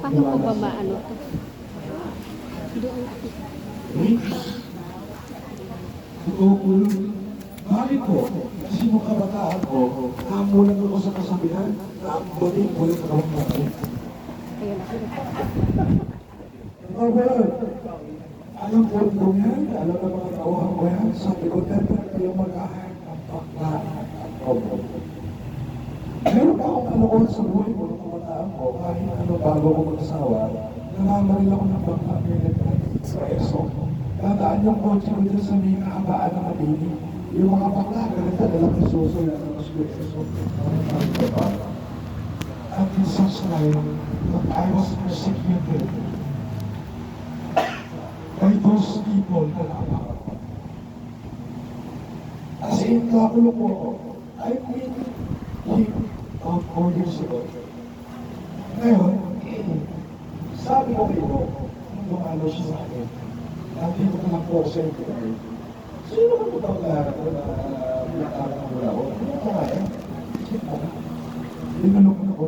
Paano ko ba maano to? Doon. Ukul, bakit po? Nung kabataan ko, namulan ako sa kasabihan, naambatin ko yung kabataan. Ayun ako. Well, alam ko rin yan, alam ng mga tauhan ko yan, sabi ko, never kayo mag-ahayag ng bakla at kobo. Sa buhay ko nung kabataan ko, kahit ano bago ko mag-asawa, namamaril ako ng bakla ng sa ESO. Yung kotse ko dyan sa may kahabaan ng Abini. Yung mga bakla, ganito dala ng suso yan, ng suso. At in such time, that I was persecuted by those people na nakapakat. As in, nakakulo po ako. I mean, ang audio siguro. Ngayon, sabi ko kayo, lumalo siya sa akin. Nandito ko ng call center. Sino ka po daw lahat ko na pinakalang ang mula ko? Ano ka nga eh? Tinanong ko na ko,